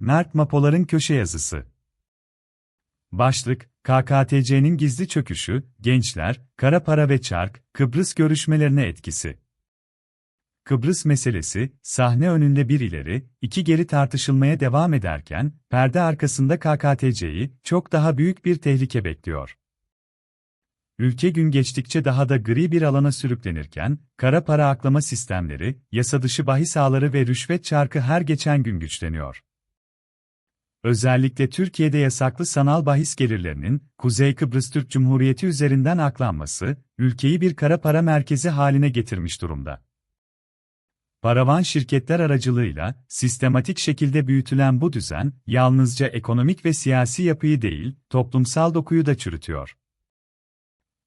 Mert Mapolar'ın köşe yazısı. Başlık, KKTC'nin gizli çöküşü, gençler, kara para ve çark, Kıbrıs görüşmelerine etkisi. Kıbrıs meselesi, sahne önünde bir ileri, iki geri tartışılmaya devam ederken, perde arkasında KKTC'yi çok daha büyük bir tehlike bekliyor. Ülke gün geçtikçe daha da gri bir alana sürüklenirken, kara para aklama sistemleri, yasa dışı bahis ağları ve rüşvet çarkı her geçen gün güçleniyor. Özellikle Türkiye'de yasaklı sanal bahis gelirlerinin, Kuzey Kıbrıs Türk Cumhuriyeti üzerinden aklanması, ülkeyi bir kara para merkezi haline getirmiş durumda. Paravan şirketler aracılığıyla, sistematik şekilde büyütülen bu düzen, yalnızca ekonomik ve siyasi yapıyı değil, toplumsal dokuyu da çürütüyor.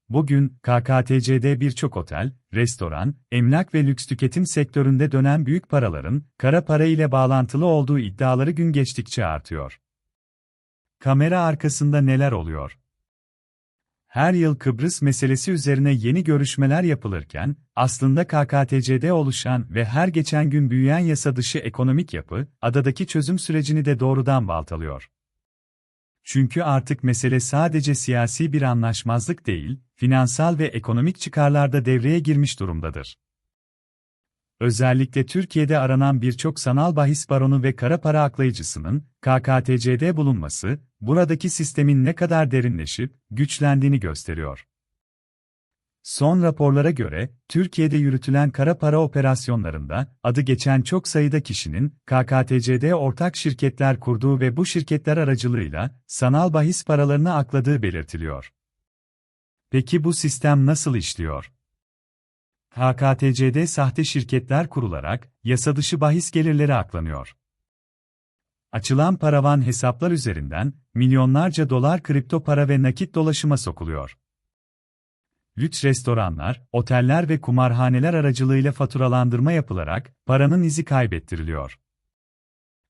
Bugün, KKTC'de birçok otel, restoran, emlak ve lüks tüketim sektöründe dönen büyük paraların, kara para ile bağlantılı olduğu iddiaları gün geçtikçe artıyor. Kamera arkasında neler oluyor? Her yıl Kıbrıs meselesi üzerine yeni görüşmeler yapılırken, aslında KKTC'de oluşan ve her geçen gün büyüyen yasa dışı ekonomik yapı, adadaki çözüm sürecini de doğrudan baltalıyor. Çünkü artık mesele sadece siyasi bir anlaşmazlık değil, finansal ve ekonomik çıkarlarda devreye girmiş durumdadır. Özellikle Türkiye'de aranan birçok sanal bahis baronu ve kara para aklayıcısının KKTC'de bulunması, buradaki sistemin ne kadar derinleşip güçlendiğini gösteriyor. Son raporlara göre, Türkiye'de yürütülen kara para operasyonlarında, adı geçen çok sayıda kişinin, KKTC'de ortak şirketler kurduğu ve bu şirketler aracılığıyla, sanal bahis paralarını akladığı belirtiliyor. Peki bu sistem nasıl işliyor? KKTC'de sahte şirketler kurularak, yasa dışı bahis gelirleri aklanıyor. Açılan paravan hesaplar üzerinden, milyonlarca dolar kripto para ve nakit dolaşıma sokuluyor lüks restoranlar, oteller ve kumarhaneler aracılığıyla faturalandırma yapılarak paranın izi kaybettiriliyor.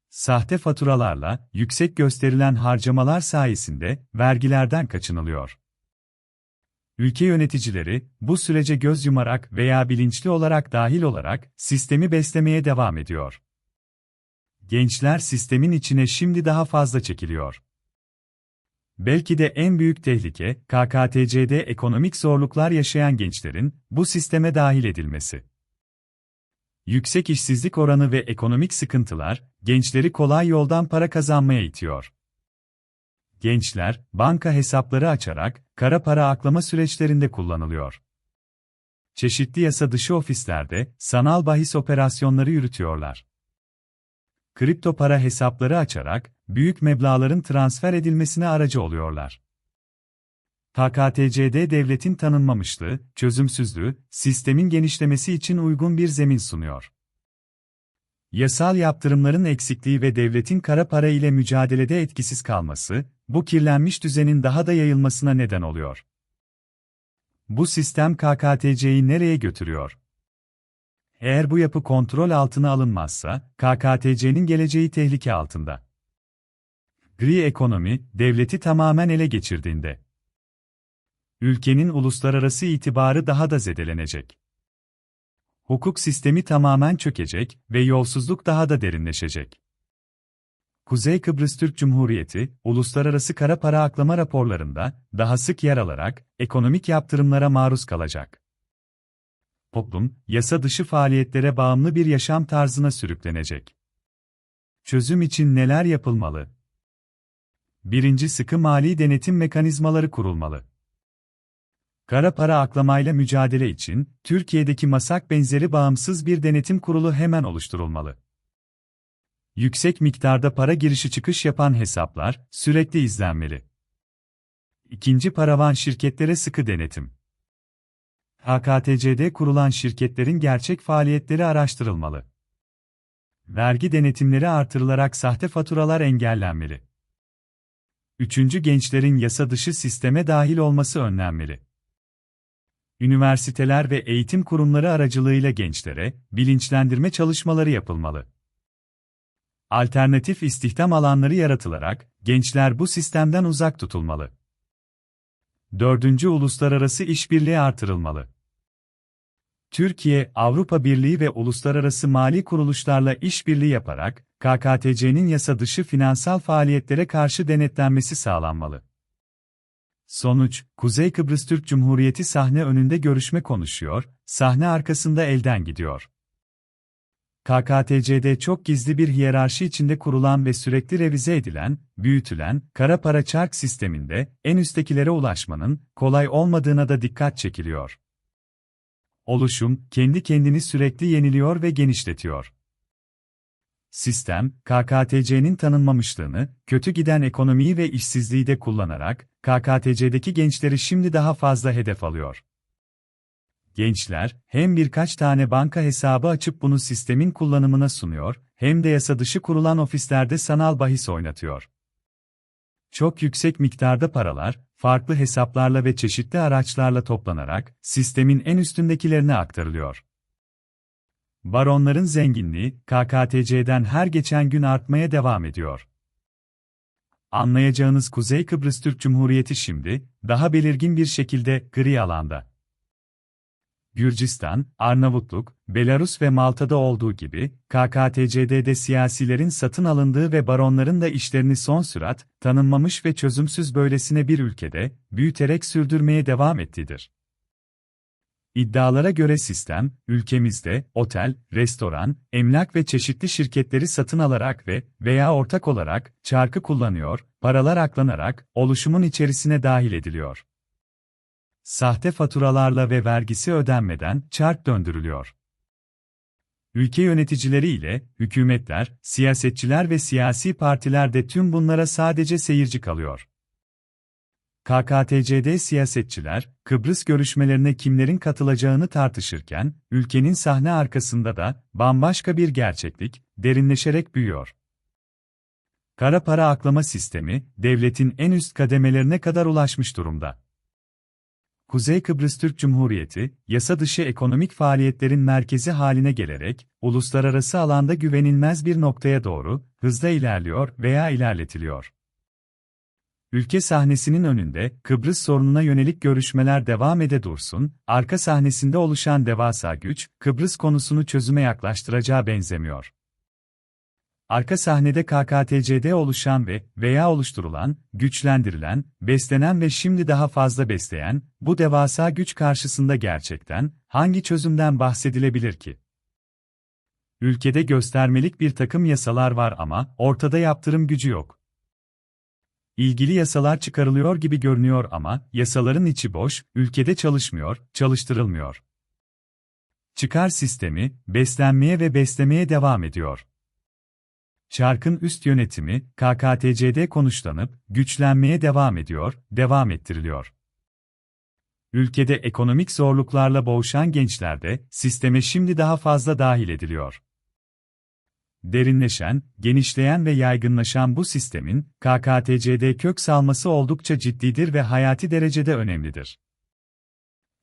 Sahte faturalarla yüksek gösterilen harcamalar sayesinde vergilerden kaçınılıyor. Ülke yöneticileri bu sürece göz yumarak veya bilinçli olarak dahil olarak sistemi beslemeye devam ediyor. Gençler sistemin içine şimdi daha fazla çekiliyor. Belki de en büyük tehlike, KKTC'de ekonomik zorluklar yaşayan gençlerin bu sisteme dahil edilmesi. Yüksek işsizlik oranı ve ekonomik sıkıntılar, gençleri kolay yoldan para kazanmaya itiyor. Gençler, banka hesapları açarak, kara para aklama süreçlerinde kullanılıyor. Çeşitli yasa dışı ofislerde, sanal bahis operasyonları yürütüyorlar kripto para hesapları açarak, büyük meblağların transfer edilmesine aracı oluyorlar. KKTC'de devletin tanınmamışlığı, çözümsüzlüğü, sistemin genişlemesi için uygun bir zemin sunuyor. Yasal yaptırımların eksikliği ve devletin kara para ile mücadelede etkisiz kalması, bu kirlenmiş düzenin daha da yayılmasına neden oluyor. Bu sistem KKTC'yi nereye götürüyor? Eğer bu yapı kontrol altına alınmazsa, KKTC'nin geleceği tehlike altında. Gri ekonomi, devleti tamamen ele geçirdiğinde, ülkenin uluslararası itibarı daha da zedelenecek. Hukuk sistemi tamamen çökecek ve yolsuzluk daha da derinleşecek. Kuzey Kıbrıs Türk Cumhuriyeti, uluslararası kara para aklama raporlarında daha sık yer alarak ekonomik yaptırımlara maruz kalacak toplum, yasa dışı faaliyetlere bağımlı bir yaşam tarzına sürüklenecek. Çözüm için neler yapılmalı? Birinci sıkı mali denetim mekanizmaları kurulmalı. Kara para aklamayla mücadele için, Türkiye'deki masak benzeri bağımsız bir denetim kurulu hemen oluşturulmalı. Yüksek miktarda para girişi çıkış yapan hesaplar, sürekli izlenmeli. İkinci paravan şirketlere sıkı denetim. HKTC'de kurulan şirketlerin gerçek faaliyetleri araştırılmalı. Vergi denetimleri artırılarak sahte faturalar engellenmeli. Üçüncü gençlerin yasa dışı sisteme dahil olması önlenmeli. Üniversiteler ve eğitim kurumları aracılığıyla gençlere bilinçlendirme çalışmaları yapılmalı. Alternatif istihdam alanları yaratılarak gençler bu sistemden uzak tutulmalı. Dördüncü uluslararası işbirliği artırılmalı. Türkiye, Avrupa Birliği ve uluslararası mali kuruluşlarla işbirliği yaparak, KKTC'nin yasa dışı finansal faaliyetlere karşı denetlenmesi sağlanmalı. Sonuç, Kuzey Kıbrıs Türk Cumhuriyeti sahne önünde görüşme konuşuyor, sahne arkasında elden gidiyor. KKTC'de çok gizli bir hiyerarşi içinde kurulan ve sürekli revize edilen, büyütülen, kara para çark sisteminde en üsttekilere ulaşmanın kolay olmadığına da dikkat çekiliyor. Oluşum, kendi kendini sürekli yeniliyor ve genişletiyor. Sistem, KKTC'nin tanınmamışlığını, kötü giden ekonomiyi ve işsizliği de kullanarak, KKTC'deki gençleri şimdi daha fazla hedef alıyor. Gençler, hem birkaç tane banka hesabı açıp bunu sistemin kullanımına sunuyor, hem de yasa dışı kurulan ofislerde sanal bahis oynatıyor. Çok yüksek miktarda paralar, farklı hesaplarla ve çeşitli araçlarla toplanarak, sistemin en üstündekilerine aktarılıyor. Baronların zenginliği, KKTC'den her geçen gün artmaya devam ediyor. Anlayacağınız Kuzey Kıbrıs Türk Cumhuriyeti şimdi, daha belirgin bir şekilde gri alanda. Gürcistan, Arnavutluk, Belarus ve Malta'da olduğu gibi, KKTC'de de siyasilerin satın alındığı ve baronların da işlerini son sürat, tanınmamış ve çözümsüz böylesine bir ülkede, büyüterek sürdürmeye devam ettidir. İddialara göre sistem, ülkemizde otel, restoran, emlak ve çeşitli şirketleri satın alarak ve veya ortak olarak çarkı kullanıyor, paralar aklanarak oluşumun içerisine dahil ediliyor. Sahte faturalarla ve vergisi ödenmeden çark döndürülüyor. Ülke yöneticileri ile hükümetler, siyasetçiler ve siyasi partiler de tüm bunlara sadece seyirci kalıyor. KKTC'de siyasetçiler, Kıbrıs görüşmelerine kimlerin katılacağını tartışırken, ülkenin sahne arkasında da bambaşka bir gerçeklik derinleşerek büyüyor. Kara para aklama sistemi, devletin en üst kademelerine kadar ulaşmış durumda. Kuzey Kıbrıs Türk Cumhuriyeti, yasa dışı ekonomik faaliyetlerin merkezi haline gelerek, uluslararası alanda güvenilmez bir noktaya doğru, hızla ilerliyor veya ilerletiliyor. Ülke sahnesinin önünde, Kıbrıs sorununa yönelik görüşmeler devam ede dursun, arka sahnesinde oluşan devasa güç, Kıbrıs konusunu çözüme yaklaştıracağı benzemiyor. Arka sahnede KKTC'de oluşan ve veya oluşturulan, güçlendirilen, beslenen ve şimdi daha fazla besleyen, bu devasa güç karşısında gerçekten, hangi çözümden bahsedilebilir ki? Ülkede göstermelik bir takım yasalar var ama, ortada yaptırım gücü yok. İlgili yasalar çıkarılıyor gibi görünüyor ama, yasaların içi boş, ülkede çalışmıyor, çalıştırılmıyor. Çıkar sistemi, beslenmeye ve beslemeye devam ediyor. Çarkın üst yönetimi, KKTC'de konuşlanıp, güçlenmeye devam ediyor, devam ettiriliyor. Ülkede ekonomik zorluklarla boğuşan gençler de, sisteme şimdi daha fazla dahil ediliyor. Derinleşen, genişleyen ve yaygınlaşan bu sistemin, KKTC'de kök salması oldukça ciddidir ve hayati derecede önemlidir.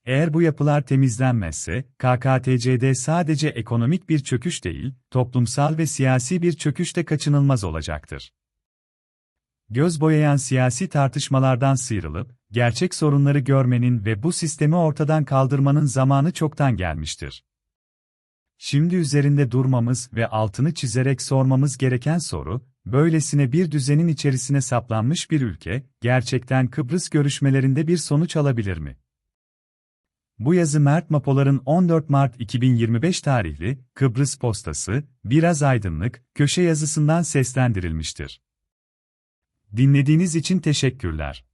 Eğer bu yapılar temizlenmezse, KKTC'de sadece ekonomik bir çöküş değil, toplumsal ve siyasi bir çöküş de kaçınılmaz olacaktır. Göz boyayan siyasi tartışmalardan sıyrılıp, gerçek sorunları görmenin ve bu sistemi ortadan kaldırmanın zamanı çoktan gelmiştir. Şimdi üzerinde durmamız ve altını çizerek sormamız gereken soru, böylesine bir düzenin içerisine saplanmış bir ülke, gerçekten Kıbrıs görüşmelerinde bir sonuç alabilir mi? Bu yazı Mert Mapolar'ın 14 Mart 2025 tarihli Kıbrıs Postası, Biraz Aydınlık, köşe yazısından seslendirilmiştir. Dinlediğiniz için teşekkürler.